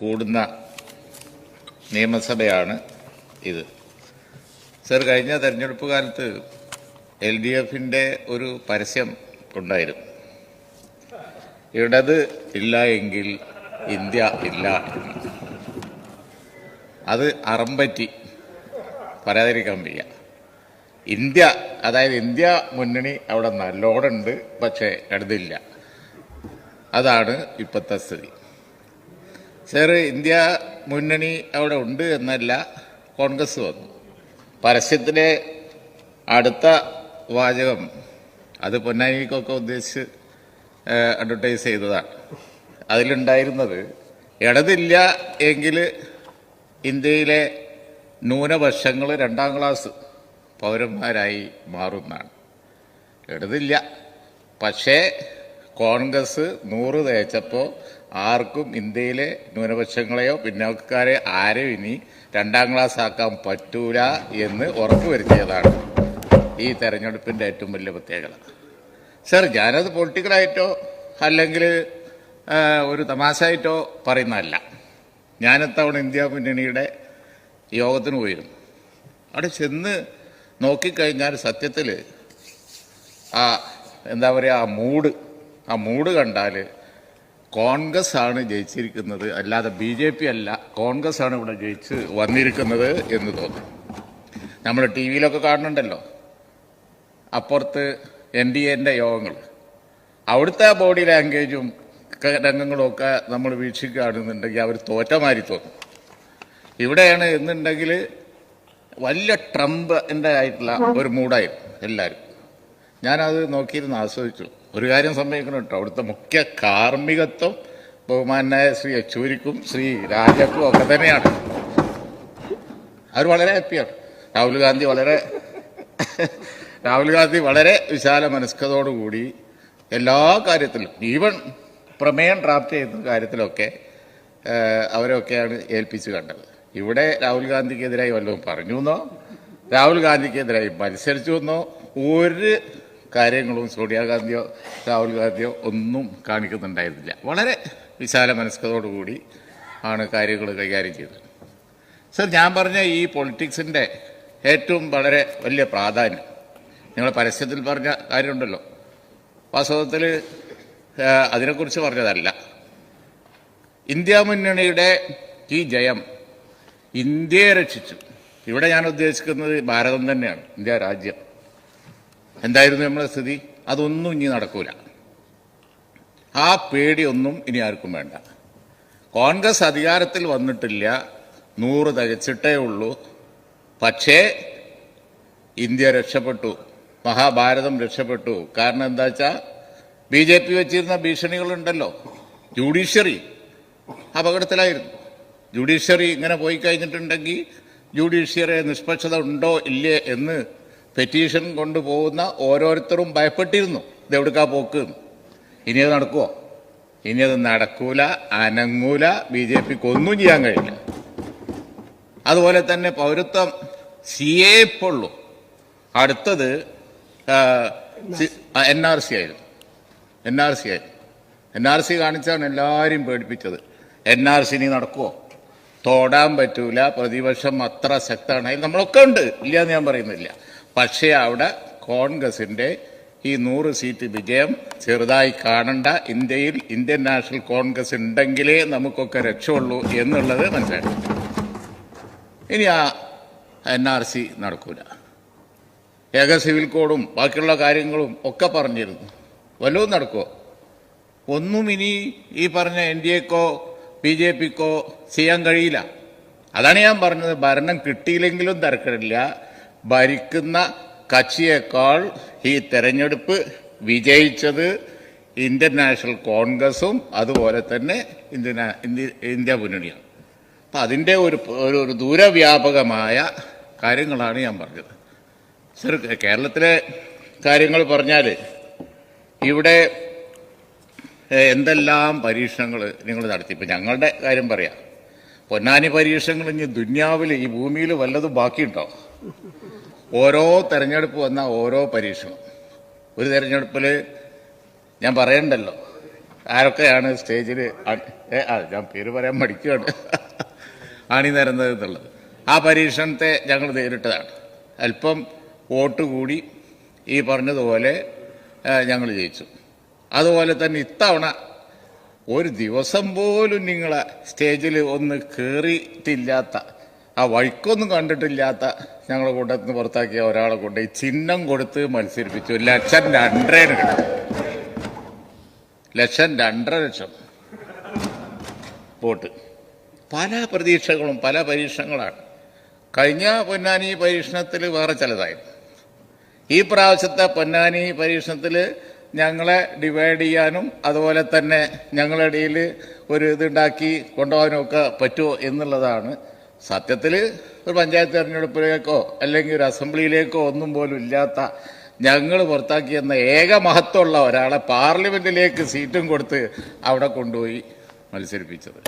കൂടുന്ന നിയമസഭയാണ് ഇത്. സർ കഴിഞ്ഞ തെരഞ്ഞെടുപ്പ് കാലത്ത് എൽ ഡി എഫിന്റെ ഒരു പരസ്യം ഉണ്ടായിരുന്നു. ഇടത് ഇല്ല എങ്കിൽ ഇന്ത്യ ഇല്ല. അത് അറമ്പറ്റി പറയാതിരിക്കാൻ വയ്യ. ഇന്ത്യ അതായത് ഇന്ത്യ മുന്നണി അവിടെ നല്ലോണുണ്ട് പക്ഷേ ഇടതില്ല. അതാണ് ഇപ്പോഴത്തെ സ്ഥിതി. സാർ ഇന്ത്യ മുന്നണി അവിടെ ഉണ്ട് എന്നല്ല കോൺഗ്രസ് വന്നു. പരസ്യത്തിലെ അടുത്ത വാചകം അത് പൊന്നാനിക്കൊക്കെ ഉദ്ദേശിച്ച് അഡ്വർടൈസ് ചെയ്തതാണ്. അതിലുണ്ടായിരുന്നത് ഇടതില്ല എങ്കിൽ ഇന്ത്യയിലെ ന്യൂനപക്ഷങ്ങൾ രണ്ടാം ക്ലാസ് പൗരന്മാരായി മാറുന്നതാണ്. ഇടതില്ല. പക്ഷേ കോൺഗ്രസ് നൂറ് തേച്ചപ്പോൾ ആർക്കും ഇന്ത്യയിലെ ന്യൂനപക്ഷങ്ങളെയോ പിന്നോക്കക്കാരെ ആരെയും ഇനി രണ്ടാം ക്ലാസ് ആക്കാൻ പറ്റൂല എന്ന് ഉറപ്പുവരുത്തിയതാണ് ഈ തെരഞ്ഞെടുപ്പിന്റെ ഏറ്റവും വലിയ പ്രത്യേകത. സർ ഞാനത് പൊളിറ്റിക്കലായിട്ടോ അല്ലെങ്കിൽ ഒരു തമാശയായിട്ടോ പറയുന്നതല്ല. ഞാനെത്തവണ ഇന്ത്യ മുന്നണിയുടെ യോഗത്തിന് പോയിരുന്നു. അവിടെ ചെന്ന് നോക്കിക്കഴിഞ്ഞാൽ സത്യത്തിൽ ആ എന്താ പറയുക ആ മൂഡ് ആ മൂഡ് കണ്ടാൽ കോൺഗ്രസ് ആണ് ജയിച്ചിരിക്കുന്നത്. അല്ലാതെ ബി ജെ പി അല്ല. കോൺഗ്രസ് ആണ് ഇവിടെ ജയിച്ച് വന്നിരിക്കുന്നത് എന്ന് തോന്നും. നമ്മൾ ടി വിയിലൊക്കെ കാണുന്നുണ്ടല്ലോ. അപ്പുറത്ത് എൻ ഡി എന്റെ യോഗങ്ങൾ. അവിടുത്തെ ബോഡി ലാംഗ്വേജും ക- രംഗങ്ങളും ഒക്കെ നമ്മൾ വീക്ഷിക്കുകയാണെന്നുണ്ടെങ്കിൽ അവർ തോറ്റമാരി തോന്നും. ഇവിടെയാണ് എന്നുണ്ടെങ്കിൽ വലിയ ട്രംപിന്റെ ആയിട്ടുള്ള ഒരു മൂഡായിരുന്നു എല്ലാവരും. ഞാനത് നോക്കിയിരുന്ന് ആസ്വദിച്ചു. ഒരു കാര്യം സംഭവിക്കണം കേട്ടോ. അവിടുത്തെ മുഖ്യ കാർമ്മികത്വം ബഹുമാനായ ശ്രീ യെച്ചൂരിക്കും ശ്രീ രാജക്കും ഒക്കെ തന്നെയാണ്. അവർ വളരെ ഹാപ്പിയാണ്. രാഹുൽ ഗാന്ധി വളരെ രാഹുൽ ഗാന്ധി വളരെ വിശാല മനസ്കതയോടുകൂടി എല്ലാ കാര്യത്തിലും ഈവൻ പ്രമേയം ഡ്രാഫ്റ്റ് ചെയ്യുന്ന കാര്യത്തിലൊക്കെ അവരൊക്കെയാണ് ഏൽപ്പിച്ച് കണ്ടത്. ഇവിടെ രാഹുൽ ഗാന്ധിക്കെതിരായി വല്ലതും പറഞ്ഞു എന്നോ രാഹുൽ ഗാന്ധിക്കെതിരായി മത്സരിച്ചു എന്നോ ഒരു കാര്യങ്ങളും സോണിയാഗാന്ധിയോ രാഹുൽ ഗാന്ധിയോ ഒന്നും കാണിക്കുന്നുണ്ടായിരുന്നില്ല. വളരെ വിശാല മനസ്കതോടുകൂടി ആണ് കാര്യങ്ങൾ കൈകാര്യം ചെയ്തത്. സർ ഞാൻ പറഞ്ഞ ഈ പൊളിറ്റിക്സിന്റെ ഏറ്റവും വളരെ വലിയ പ്രാധാന്യം നിങ്ങൾ പരസ്യത്തിൽ പറഞ്ഞ കാര്യമുണ്ടല്ലോ. വാസ്തവത്തിൽ അതിനെക്കുറിച്ച് പറഞ്ഞതല്ല. ഇന്ത്യ മുന്നണിയുടെ ഈ ജയം ഇന്ത്യയെ രക്ഷിച്ചു. ഇവിടെ ഞാൻ ഉദ്ദേശിക്കുന്നത് ഭാരതം തന്നെയാണ് ഇന്ത്യ രാജ്യം. എന്തായിരുന്നു നമ്മളെ സ്ഥിതി? അതൊന്നും ഇനി നടക്കൂല. ആ പേടിയൊന്നും ഇനി ആർക്കും വേണ്ട. കോൺഗ്രസ് അധികാരത്തിൽ വന്നിട്ടില്ല. നൂറ് തികച്ചിട്ടേ ഉള്ളൂ. പക്ഷേ ഇന്ത്യ രക്ഷപ്പെട്ടു. മഹാഭാരതം രക്ഷപ്പെട്ടു. കാരണം എന്താ വെച്ചാൽ ബി ജെ പി വെച്ചിരുന്ന ഭീഷണികളുണ്ടല്ലോ. ജുഡീഷ്യറി അപകടത്തിലായിരുന്നു. ജുഡീഷ്യറി ഇങ്ങനെ പോയി കഴിഞ്ഞിട്ടുണ്ടെങ്കിൽ ജുഡീഷ്യറി നിഷ്പക്ഷത ഉണ്ടോ ഇല്ലേ എന്ന് പെറ്റീഷൻ കൊണ്ടുപോകുന്ന ഓരോരുത്തരും ഭയപ്പെട്ടിരുന്നു. ഇതെവിടുക്കാ പോക്ക്. ഇനി അത് നടക്കുമോ ഇനി അത് നടക്കൂല അനങ്ങൂല ബി ജെ പിക്ക് ഒന്നും ചെയ്യാൻ കഴിയില്ല. അതുപോലെ തന്നെ പൗരത്വം സി എ ഇപ്പുള്ളൂ അടുത്തത് എൻ ആർ സി ആയിരുന്നു. എൻ ആർ സി ആയിരുന്നു. എൻ ആർ സി കാണിച്ചാണ് എല്ലാവരും പേടിപ്പിച്ചത്. എൻ ആർ സി ഇനി നടക്കുമോ തൊടാൻ പറ്റൂല പ്രതിപക്ഷം അത്ര ശക്തമാണ്. നമ്മളൊക്കെ ഉണ്ട് ഇല്ല എന്ന് ഞാൻ പറയുന്നില്ല. പക്ഷേ അവിടെ കോൺഗ്രസിന്റെ ഈ നൂറ് സീറ്റ് വിജയം ചെറുതായി കാണണ്ട. ഇന്ത്യയിൽ ഇന്ത്യൻ നാഷണൽ കോൺഗ്രസ് ഉണ്ടെങ്കിലേ നമുക്കൊക്കെ രക്ഷയുള്ളൂ എന്നുള്ളത് മനസ്സിലാക്കി ഇനി ആ എൻ ആർ സി നടക്കൂല. ഏക സിവിൽ കോഡും ബാക്കിയുള്ള കാര്യങ്ങളും ഒക്കെ പറഞ്ഞിരുന്നു. വല്ലതും നടക്കുമോ ഒന്നും ഇനി ഈ പറഞ്ഞ എൻ ഡി എക്കോ ബി ജെ പിക്കോ ചെയ്യാൻ കഴിയില്ല. അതാണ് ഞാൻ പറഞ്ഞത്. ഭരണം കിട്ടിയില്ലെങ്കിലും തിരക്കിടില്ല. ഭരിക്കുന്ന കക്ഷിയേക്കാൾ ഈ തെരഞ്ഞെടുപ്പ് വിജയിച്ചത് ഇന്ത്യൻ നാഷണൽ കോൺഗ്രസും അതുപോലെ തന്നെ ഇന്ത്യ ഇന്ത്യ മുന്നണിയാണ്. അപ്പം അതിന്റെ ഒരു ഒരു ദൂരവ്യാപകമായ കാര്യങ്ങളാണ് ഞാൻ പറഞ്ഞത്. സർ കേരളത്തിലെ കാര്യങ്ങൾ പറഞ്ഞാൽ ഇവിടെ എന്തെല്ലാം പരീക്ഷണങ്ങൾ നിങ്ങൾ നടത്തി? ഇപ്പം ഞങ്ങളുടെ കാര്യം പറയാം. പൊന്നാനി പരീക്ഷണങ്ങൾ ഇനി ദുന്യാവിൽ ഈ ഭൂമിയിൽ വല്ലതും ബാക്കിയുണ്ടോ? ഓരോ തെരഞ്ഞെടുപ്പ് വന്ന ഓരോ പരീക്ഷണം. ഒരു തെരഞ്ഞെടുപ്പിൽ ഞാൻ പറയണ്ടല്ലോ. ആരൊക്കെയാണ് സ്റ്റേജിൽ ഞാൻ പേര് പറയാൻ മടിക്കുകയാണ് അണി നിരന്നത് എന്നുള്ളത്. ആ പരീക്ഷണത്തെ ഞങ്ങൾ നേരിട്ടതാണ്. അല്പം വോട്ട് കൂടി ഈ പറഞ്ഞതുപോലെ ഞങ്ങൾ ജയിച്ചു. അതുപോലെ തന്നെ ഇത്തവണ ഒരു ദിവസം പോലും നിങ്ങളെ സ്റ്റേജിൽ ഒന്ന് കയറിയിട്ടില്ലാത്ത ആ വഴിക്കൊന്നും കണ്ടിട്ടില്ലാത്ത ഞങ്ങളുടെ കൂട്ടത്തിൽ നിന്ന് പുറത്താക്കിയ ഒരാളെ കൊണ്ട് ഈ ചിഹ്നം കൊടുത്ത് മത്സരിപ്പിച്ചു. ലക്ഷം രണ്ടരയാണ് കിട്ടും. ലക്ഷം രണ്ടര ലക്ഷം. വോട്ട്. പല പ്രതീക്ഷകളും പല പരീക്ഷണങ്ങളാണ്. കഴിഞ്ഞ പൊന്നാനി പരീക്ഷണത്തിൽ വേറെ ചിലതായിരുന്നു. ഈ പ്രാവശ്യത്തെ പൊന്നാനി പരീക്ഷണത്തിൽ ഞങ്ങളെ ഡിവൈഡ് ചെയ്യാനും അതുപോലെ തന്നെ ഞങ്ങളുടെ ഇടയിൽ ഒരു ഇതുണ്ടാക്കി കൊണ്ടുപോകാനും ഒക്കെ പറ്റുമോ എന്നുള്ളതാണ് സത്യത്തിൽ ഒരു പഞ്ചായത്ത് തെരഞ്ഞെടുപ്പിലേക്കോ അല്ലെങ്കിൽ ഒരു അസംബ്ലിയിലേക്കോ ഒന്നും പോലും ഇല്ലാത്ത ഞങ്ങൾ പുറത്താക്കിയെന്ന ഏക മഹത്വമുള്ള ഒരാളെ പാർലമെന്റിലേക്ക് സീറ്റും കൊടുത്ത് അവിടെ കൊണ്ടുപോയി മത്സരിപ്പിച്ചത്.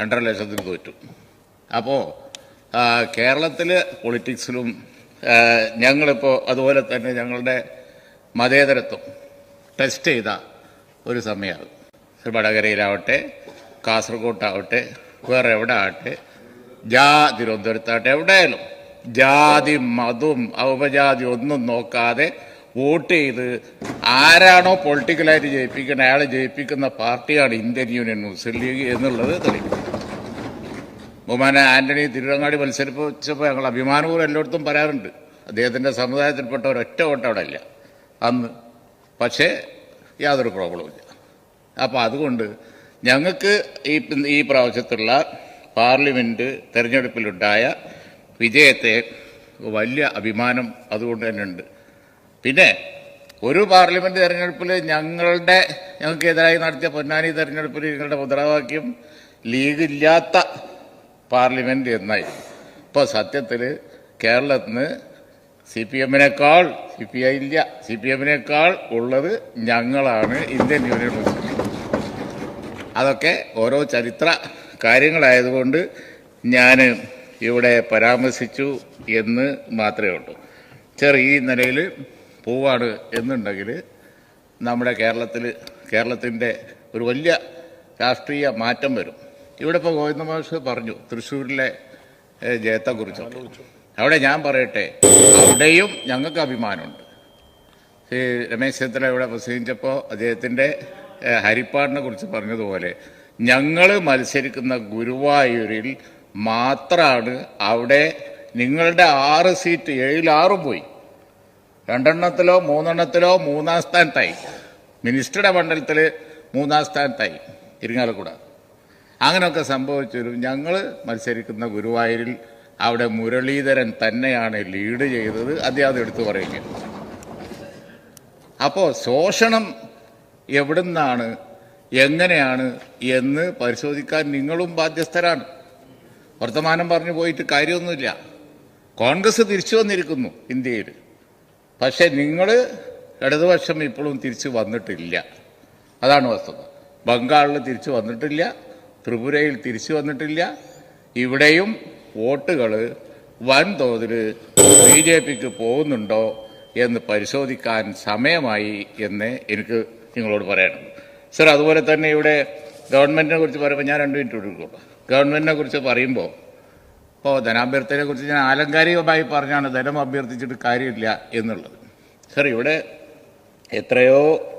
രണ്ടര ലക്ഷത്തിന് തോറ്റു. അപ്പോൾ കേരളത്തിലെ പൊളിറ്റിക്സിലും ഞങ്ങളിപ്പോൾ അതുപോലെ തന്നെ ഞങ്ങളുടെ മതേതരത്വം ടെസ്റ്റ് ചെയ്ത ഒരു സമയമാണ് വടകരയിലാവട്ടെ കാസർഗോട്ടാവട്ടെ വേറെ എവിടെ ആവട്ടെ ജാ തിരുവനന്തപുരത്താവട്ടെ എവിടെയായാലും. ജാതി മതവും ഔപജാതി ഒന്നും നോക്കാതെ വോട്ട് ചെയ്ത് ആരാണോ പൊളിറ്റിക്കലായിട്ട് ജയിപ്പിക്കുന്നത് അയാളെ ജയിപ്പിക്കുന്ന പാർട്ടിയാണ് ഇന്ത്യൻ യൂണിയൻ മുസ്ലിം ലീഗ് എന്നുള്ളത് തെളിയിക്കും. ബഹുമാന ആന്റണി തിരുവങ്ങാടി മത്സരിപ്പിച്ചപ്പോൾ ഞങ്ങൾ അഭിമാനപൂർവം എല്ലായിടത്തും പറയാറുണ്ട് അദ്ദേഹത്തിന്റെ സമുദായത്തിൽപ്പെട്ട ഒരൊറ്റ വോട്ട് അവിടെ ഇല്ല. അന്ന് പക്ഷേ യാതൊരു പ്രോബ്ലവും ഇല്ല. അപ്പോൾ അതുകൊണ്ട് ഞങ്ങൾക്ക് ഈ ഈ പ്രാവശ്യത്തുള്ള പാർലമെന്റ് തെരഞ്ഞെടുപ്പിലുണ്ടായ വിജയത്തെ വലിയ അഭിമാനം അതുകൊണ്ട് തന്നെ ഉണ്ട് പിന്നെ ഒരു പാർലമെന്റ് തെരഞ്ഞെടുപ്പിൽ ഞങ്ങളുടെ ഞങ്ങൾക്കെതിരായി നടത്തിയ പൊന്നാനി തെരഞ്ഞെടുപ്പിൽ ഞങ്ങളുടെ മുദ്രാവാക്യം ലീഗ് ഇല്ലാത്ത പാർലമെന്റ് എന്നായി ഇപ്പോൾ സത്യത്തിൽ കേരളത്തിന് സി പി എമ്മിനേക്കാൾ സി പി ഐ ഇല്ല സി പി എമ്മിനേക്കാൾ ഉള്ളത് ഞങ്ങളാണ് ഇന്ത്യൻ യൂണിയൻ മുസ്ലിം അതൊക്കെ ഓരോ ചരിത്ര കാര്യങ്ങളായതുകൊണ്ട് ഞാൻ ഇവിടെ പരാമർശിച്ചു എന്ന് മാത്രമേ ഉള്ളൂ. ചെറിയ നിലയിൽ പോവാണ് എന്നുണ്ടെങ്കിൽ നമ്മുടെ കേരളത്തിൽ കേരളത്തിന്റെ ഒരു വലിയ രാഷ്ട്രീയ മാറ്റം വരും. ഇവിടെ ഇപ്പോൾ ഗോവിന്ദ മാഷ് പറഞ്ഞു തൃശ്ശൂരിലെ ജയത്തെക്കുറിച്ച് അവിടെ ഞാൻ പറയട്ടെ അവിടെയും ഞങ്ങൾക്ക് അഭിമാനമുണ്ട്. ശ്രീ രമേശ് ചെന്നിത്തല ഇവിടെ പ്രസംഗിച്ചപ്പോൾ അദ്ദേഹത്തിന്റെ ഹരിപ്പാടിനെ കുറിച്ച് പറഞ്ഞതുപോലെ ഞങ്ങൾ മത്സരിക്കുന്ന ഗുരുവായൂരിൽ മാത്രമാണ് അവിടെ നിങ്ങളുടെ ആറ് സീറ്റ് ഏഴിൽ ആറും പോയി. രണ്ടെണ്ണത്തിലോ മൂന്നെണ്ണത്തിലോ മൂന്നാം സ്ഥാനത്തായി. മിനിസ്റ്ററുടെ മണ്ഡലത്തിൽ മൂന്നാം സ്ഥാനത്തായി ഇരിങ്ങാലക്കുട. അങ്ങനെയൊക്കെ സംഭവിച്ചൊരു ഞങ്ങൾ മത്സരിക്കുന്ന ഗുരുവായൂരിൽ അവിടെ മുരളീധരൻ തന്നെയാണ് ലീഡ് ചെയ്തത്. അദ്ദേഹം എടുത്തു പറയുകയാണ്. അപ്പോൾ ശോഷണം എവിടുന്നാണ് എങ്ങനെയാണ് എന്ന് പരിശോധിക്കാൻ നിങ്ങളും ബാധ്യസ്ഥരാണ്. വർത്തമാനം പറഞ്ഞു പോയിട്ട് കാര്യമൊന്നുമില്ല. കോൺഗ്രസ് തിരിച്ചു വന്നിരിക്കുന്നു ഇന്ത്യയിൽ. പക്ഷെ നിങ്ങൾ ഇടതുപക്ഷം ഇപ്പോഴും തിരിച്ചു വന്നിട്ടില്ല. അതാണ് വസ്തുത. ബംഗാളിൽ തിരിച്ചു വന്നിട്ടില്ല ത്രിപുരയിൽ തിരിച്ചു വന്നിട്ടില്ല. ഇവിടെയും വോട്ടുകൾ വൻതോതിൽ ബി ജെ പിക്ക് പോകുന്നുണ്ടോ എന്ന് പരിശോധിക്കാൻ സമയമായി എന്ന് എനിക്ക് നിങ്ങളോട് പറയണം സർ അതുപോലെ തന്നെ ഇവിടെ ഗവൺമെന്റിനെ കുറിച്ച് പറയുമ്പോൾ ഞാൻ രണ്ട് മിനിറ്റ് കൊടുക്കുള്ളൂ ഗവൺമെന്റിനെ കുറിച്ച് പറയുമ്പോൾ ഇപ്പോൾ ധനാഭ്യർത്ഥനയെ കുറിച്ച് ഞാൻ ആലങ്കാരികമായി പറഞ്ഞാണ് ധനം അഭ്യർത്ഥിച്ചിട്ട് കാര്യമില്ല എന്നുള്ളത്. സർ ഇവിടെ എത്രയോ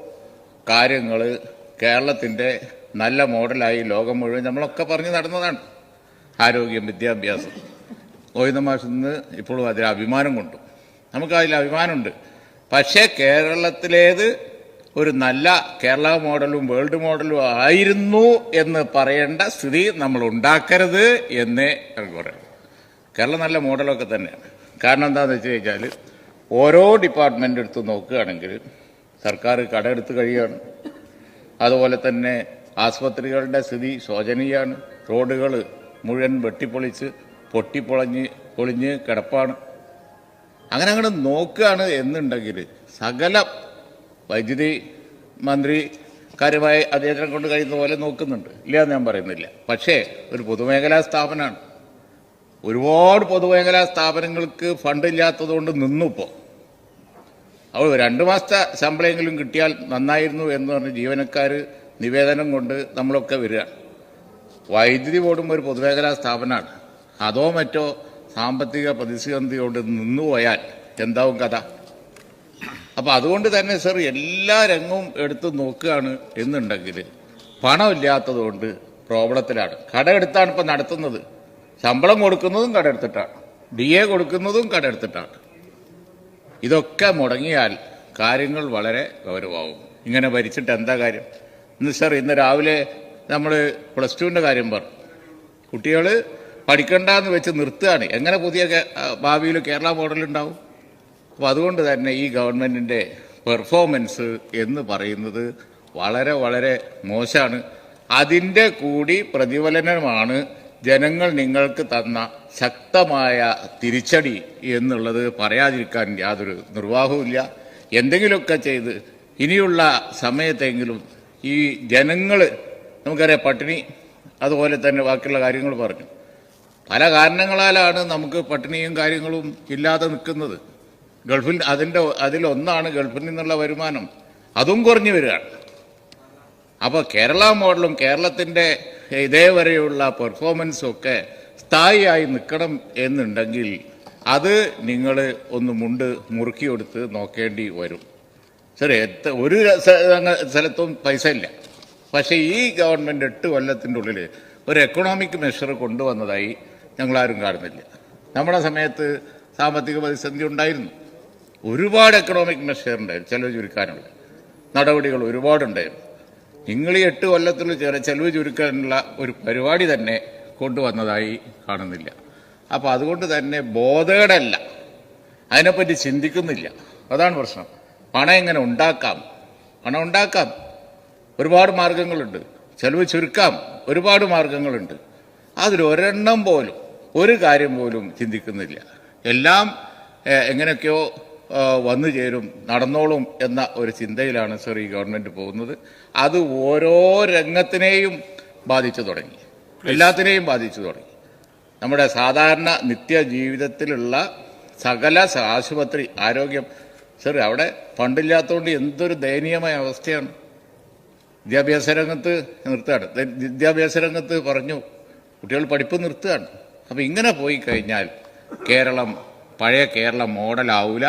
കാര്യങ്ങൾ കേരളത്തിന്റെ നല്ല മോഡലായി ലോകം മുഴുവൻ നമ്മളൊക്കെ പറഞ്ഞു നടന്നതാണ്. ആരോഗ്യം വിദ്യാഭ്യാസം. ഗോവിന്ദ മാഷിൽ നിന്ന് ഇപ്പോഴും അതിൽ അഭിമാനം കൊണ്ടു. നമുക്കതിൽ അഭിമാനമുണ്ട്. പക്ഷേ കേരളത്തിലേത് ഒരു നല്ല കേരള മോഡലും വേൾഡ് മോഡലും ആയിരുന്നു എന്ന് പറയേണ്ട സ്ഥിതി നമ്മൾ ഉണ്ടാക്കരുത് എന്നേ പറയാം കേരളം നല്ല മോഡലൊക്കെ തന്നെയാണ് കാരണം എന്താണെന്ന് വെച്ച് കഴിഞ്ഞാൽ ഓരോ ഡിപ്പാർട്ട്മെന്റ് എടുത്ത് നോക്കുകയാണെങ്കിൽ സർക്കാർ കടമെടുത്ത് കഴിയുകയാണ്. അതുപോലെ തന്നെ ആസ്പത്രികളുടെ സ്ഥിതി ശോചനീയമാണ്. റോഡുകൾ മുഴുവൻ വെട്ടിപ്പൊളിച്ച് പൊട്ടിപ്പൊളഞ്ഞ് പൊളിഞ്ഞ് കിടപ്പാണ്. അങ്ങനെ അങ്ങനെ നോക്കുകയാണ് എന്നുണ്ടെങ്കിൽ സകല വൈദ്യുതി മന്ത്രി കാര്യമായി അദ്ദേഹത്തിനെ കൊണ്ട് കഴിയുന്ന പോലെ നോക്കുന്നുണ്ട്. ഇല്ല ഞാൻ പറയുന്നില്ല. പക്ഷേ ഒരു പൊതുമേഖലാ സ്ഥാപനമാണ് ഒരുപാട് പൊതുമേഖലാ സ്ഥാപനങ്ങൾക്ക് ഫണ്ട് ഇല്ലാത്തതുകൊണ്ട് നിന്നു ഇപ്പോൾ അവൾ രണ്ട് മാസത്തെ ശമ്പളമെങ്കിലും കിട്ടിയാൽ നന്നായിരുന്നു എന്ന് പറഞ്ഞ് ജീവനക്കാർ നിവേദനം കൊണ്ട് നമ്മളൊക്കെ വരിക. വൈദ്യുതി ബോർഡും ഒരു പൊതുമേഖലാ സ്ഥാപനമാണ് അതോ മറ്റോ സാമ്പത്തിക പ്രതിസന്ധിയോട് നിന്നുപോയാൽ എന്താവും കഥ? അപ്പൊ അതുകൊണ്ട് തന്നെ സർ എല്ലാ രംഗവും എടുത്ത് നോക്കുകയാണ് എന്നുണ്ടെങ്കിൽ പണമില്ലാത്തത് കൊണ്ട് പ്രോബ്ലത്തിലാണ് കടമെടുത്താണ് ഇപ്പം നടത്തുന്നത്. ശമ്പളം കൊടുക്കുന്നതും കടമെടുത്തിട്ടാണ് ഡി എ കൊടുക്കുന്നതും കടമെടുത്തിട്ടാണ് ഇതൊക്കെ മുടങ്ങിയാൽ കാര്യങ്ങൾ വളരെ ഗൗരവമാകും ഇങ്ങനെ ഭരിച്ചിട്ട് എന്താ കാര്യം? ഇന്ന് സർ ഇന്ന് രാവിലെ നമ്മൾ പ്ലസ് ടുവിന്റെ കാര്യം പറഞ്ഞു. കുട്ടികൾ പഠിക്കണ്ടെന്ന് വെച്ച് നിർത്തുകയാണ്. എങ്ങനെ പുതിയ ഭാവിയിൽ കേരള മോഡൽ ഉണ്ടാവും? അപ്പോൾ അതുകൊണ്ട് തന്നെ ഈ ഗവൺമെന്റിന്റെ പെർഫോമൻസ് എന്ന് പറയുന്നത് വളരെ വളരെ മോശമാണ്. അതിന്റെ കൂടി പ്രതിഫലനമാണ് ജനങ്ങൾ നിങ്ങൾക്ക് തന്ന ശക്തമായ തിരിച്ചടി എന്നുള്ളത് പറയാതിരിക്കാൻ യാതൊരു നിർവാഹവുമില്ല. എന്തെങ്കിലുമൊക്കെ ചെയ്ത് ഇനിയുള്ള സമയത്തെങ്കിലും ഈ ജനങ്ങൾ നമുക്കറിയാം പട്ടിണി അതുപോലെ തന്നെ ബാക്കിയുള്ള കാര്യങ്ങൾ പറഞ്ഞു. പല കാരണങ്ങളാലാണ് നമുക്ക് പട്ടിണിയും കാര്യങ്ങളും ഇല്ലാതെ നിൽക്കുന്നത്. ഗൾഫിൽ അതിന്റെ അതിലൊന്നാണ് ഗൾഫിൽ നിന്നുള്ള വരുമാനം. അതും കുറഞ്ഞു വരികയാണ്. അപ്പോൾ കേരള മോഡലും കേരളത്തിന്റെ ഇതേവരെയുള്ള പെർഫോമൻസും ഒക്കെ സ്ഥായിയായി നിൽക്കണം എന്നുണ്ടെങ്കിൽ അത് നിങ്ങൾ ഒന്ന് മുണ്ട് മുറുക്കി മുറുക്കിയെടുത്ത് നോക്കേണ്ടി വരും. ശരി ഒരു സ്ഥലത്തും പൈസ ഇല്ല. പക്ഷേ ഈ ഗവൺമെന്റ് എട്ട് കൊല്ലത്തിന്റെ ഉള്ളിൽ ഒരു എക്കണോമിക് മെഷർ കൊണ്ടുവന്നതായി ഞങ്ങളാരും കാണുന്നില്ല. നമ്മുടെ സമയത്ത് സാമ്പത്തിക പ്രതിസന്ധി ഉണ്ടായിരുന്നു. ഒരുപാട് എക്കണോമിക് മെഷർ ഉണ്ടായിരുന്നു ചെലവ് ചുരുക്കാനുള്ള നടപടികൾ ഒരുപാടുണ്ടായിരുന്നു. നിങ്ങൾ ഈ എട്ട് കൊല്ലത്തിൽ ചെലവ് ചുരുക്കാനുള്ള ഒരു പരിപാടി തന്നെ കൊണ്ടുവന്നതായി കാണുന്നില്ല. അപ്പോൾ അതുകൊണ്ട് തന്നെ ബോധകടല്ല അതിനെപ്പറ്റി ചിന്തിക്കുന്നില്ല. അതാണ് പ്രശ്നം. പണം എങ്ങനെ ഉണ്ടാക്കാം? പണം ഉണ്ടാക്കാം. ഒരുപാട് മാർഗങ്ങളുണ്ട്. ചെലവ് ചുരുക്കാം. ഒരുപാട് മാർഗങ്ങളുണ്ട്. അതിലൊരെണ്ണം പോലും ഒരു കാര്യം പോലും ചിന്തിക്കുന്നില്ല. എല്ലാം എങ്ങനെയൊക്കെയോ വന്നു ചേരും നടന്നോളും എന്ന ഒരു ചിന്തയിലാണ് സർ ഈ ഗവൺമെന്റ് പോകുന്നത്. അത് ഓരോ രംഗത്തിനെയും ബാധിച്ചു തുടങ്ങി. എല്ലാത്തിനെയും ബാധിച്ചു തുടങ്ങി. നമ്മുടെ സാധാരണ നിത്യജീവിതത്തിലുള്ള സകല ആശുപത്രി ആരോഗ്യം സർ അവിടെ ഫണ്ടില്ലാത്തതുകൊണ്ട് എന്തൊരു ദയനീയമായ അവസ്ഥയാണ്. വിദ്യാഭ്യാസ രംഗത്ത് നിർത്തുകയാണ്. വിദ്യാഭ്യാസ രംഗത്ത് പറഞ്ഞു കുട്ടികൾ പഠിപ്പ് നിർത്തുകയാണ്. അപ്പം ഇങ്ങനെ പോയി കഴിഞ്ഞാൽ കേരളം പഴയ കേരളം മോഡലാവൂല.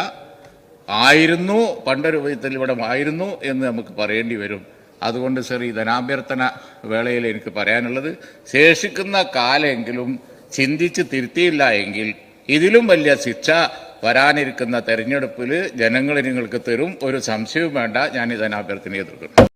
ആയിരുന്നു പണ്ടൊരു വിധത്തിൽ ഇവിടെ ആയിരുന്നു എന്ന് നമുക്ക് പറയേണ്ടി വരും. അതുകൊണ്ട് സർ ഈ ധനാഭ്യർത്ഥന വേളയിൽ എനിക്ക് പറയാനുള്ളത് ശേഷിക്കുന്ന കാലെങ്കിലും ചിന്തിച്ച് തിരുത്തിയില്ല എങ്കിൽ ഇതിലും വലിയ ശിക്ഷ വരാനിരിക്കുന്ന തെരഞ്ഞെടുപ്പിൽ ജനങ്ങൾ നിങ്ങൾക്ക് തരും. ഒരു സംശയവും വേണ്ട ഞാൻ ഈ ധനാഭ്യർത്ഥന എതിർക്കുന്നു.